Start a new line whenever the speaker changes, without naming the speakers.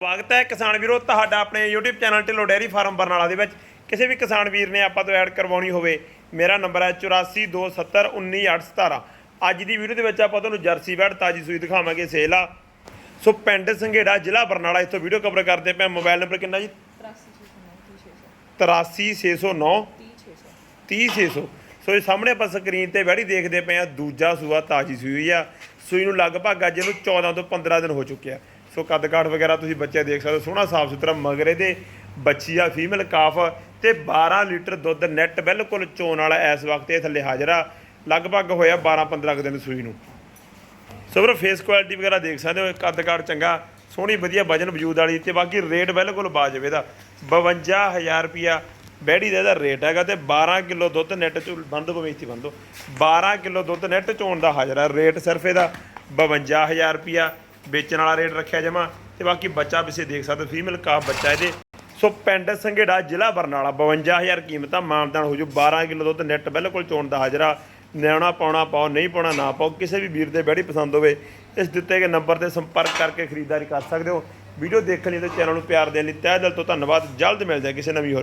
ਸਵਾਗਤ ਹੈ ਕਿਸਾਨ ਵੀਰੋ, ਤੁਹਾਡਾ ਆਪਣੇ YouTube channel Dhillon dairy farm Barnala ਦੇ ਵਿੱਚ। ਕਿਸੇ ਵੀ ਕਿਸਾਨ ਵੀਰ ਨੇ ਆਪਾਂ ਤੋਂ ਐਡ ਕਰਵਾਉਣੀ ਹੋਵੇ, ਮੇਰਾ ਨੰਬਰ ਹੈ 8427191817 ਅੱਜ ਦੀ ਵੀਡੀਓ ਦੇ ਵਿੱਚ ਆਪਾਂ ਤੁਹਾਨੂੰ ਜਰਸੀ ਵੈੜ ਤਾਜੀ ਸੂਈ ਦਿਖਾਵਾਂਗੇ, ਸੇਲ ਆ। ਸੋ ਪਿੰਡ ਸੰਘੇੜਾ ਜ਼ਿਲ੍ਹਾ ਬਰਨਾਲਾ ਇੱਥੋਂ ਵੀਡੀਓ ਕਵਰ ਕਰਦੇ ਪਏ ਮੋਬਾਈਲ ਨੰਬਰ ਕਿੰਨਾ ਜੀ? 83609 30600 ਸੋ ਇਹ ਸਾਹਮਣੇ ਆਪਾਂ ਸਕਰੀਨ ਤੇ ਵੈੜੀ ਦੇਖਦੇ ਪਏ ਆ ਦੂਜਾ ਸੂਆ ਤਾਜੀ ਸੂਈ ਆ। ਸੂਈ ਨੂੰ ਲਗਭਗ ਅੱਜ ਨੂੰ 14 ਤੋਂ 15 ਦਿਨ ਹੋ ਚੁੱਕਿਆ। ਸੋ ਕੱਦ ਕਾਠ ਵਗੈਰਾ ਤੁਸੀਂ ਬੱਚੇ ਦੇਖ ਸਕਦੇ ਹੋ। ਸੋਹਣਾ ਸਾਫ਼ ਸੁਥਰਾ ਮਗਰੇ ਦੇ ਬੱਚੀ ਆ ਫੀਮੇਲ ਕਾਫ ਤੇ 12 ਲੀਟਰ ਦੁੱਧ ਨੈਟ ਬਿਲਕੁਲ ਚੋਣ ਵਾਲਾ ਇਸ ਵਕਤ ਇਹ ਥੱਲੇ ਹਾਜ਼ਰ ਆ। ਲਗਭਗ ਹੋਇਆ 12 15 ਕੁ ਦਿਨ ਸੂਈ ਨੂੰ। ਸੋ ਵੀਰੋ ਫੇਸ ਕੁਆਲਿਟੀ ਵਗੈਰਾ ਦੇਖ ਸਕਦੇ ਹੋ ਕੱਦ ਕਾਠ ਚੰਗਾ, ਸੋਹਣੀ ਵਧੀਆ ਵਜਨ ਵਜੂਦ ਵਾਲੀ ਤੇ ਬਾਕੀ ਰੇਟ ਬਿਲਕੁਲ ਬਾਜਬ ਇਹਦਾ। 52000 ਰੁਪਿਆ ਬੈੜੀ ਦਾ ਇਹਦਾ ਰੇਟ ਹੈਗਾ ਤੇ 12 ਕਿਲੋ ਦੁੱਧ ਨੈਟ ਚ ਬੰਦ ਪਵੇ ਇੱਥੇ ਬੰਦੋ 12 ਕਿਲੋ ਦੁੱਧ ਨੈਟ ਚੋਣ ਦਾ ਹਾਜ਼ਰ ਆ। ਰੇਟ ਸਿਰਫ ਇਹਦਾ 52000 ਰੁਪਿਆ ਵੇਚਣ ਵਾਲਾ ਰੇਟ ਰੱਖਿਆ ਜਮਾ ਤੇ ਬਾਕੀ ਬੱਚਾ ਪਿੱਛੇ ਦੇਖ ਸਕਦੇ ਫੀਮੇਲ ਕਾਫ ਬੱਚਾ ਇਹਦੇ। ਸੋ ਪਿੰਡ ਸੰਘੇੜਾ ਜ਼ਿਲ੍ਹਾ ਬਰਨਾਲਾ 52000 ਕੀਮਤ ਆ, ਮਾਨਦਾਨ ਹੋ ਜੂ 12 ਕਿਲੋ ਦੁੱਧ ਨੈਟ ਬਿਲਕੁਲ ਚੋਣ ਦਾ ਹਾਜ਼ਰਾ ਨਿਆਣਾ ਪਾਉਣਾ ਪਾਓ, ਨਹੀਂ ਪਾਉਣਾ ਨਾ ਪਾਓ, ਕਿਸੇ ਵੀ ਵੀਰ ਦੇ ਬੈੜੀ ਪਸੰਦ ਹੋਵੇ, ਇਸ ਦਿੱਤੇ ਗਏ ਨੰਬਰ ਤੇ ਸੰਪਰਕ ਕਰਕੇ ਖਰੀਦਦਾਰੀ ਕਰ ਸਕਦੇ ਹੋ। ਵੀਡੀਓ ਦੇਖਣ ਲਈ ਤੇ ਚੈਨਲ ਨੂੰ ਪਿਆਰ ਦੇਣ ਲਈ ਤਹਿ ਦਿਲ ਤੋਂ ਧੰਨਵਾਦ, ਜਲਦ ਮਿਲ ਜਾਏ ਕਿਸੇ ਨਵੀਂ ਹੋਰ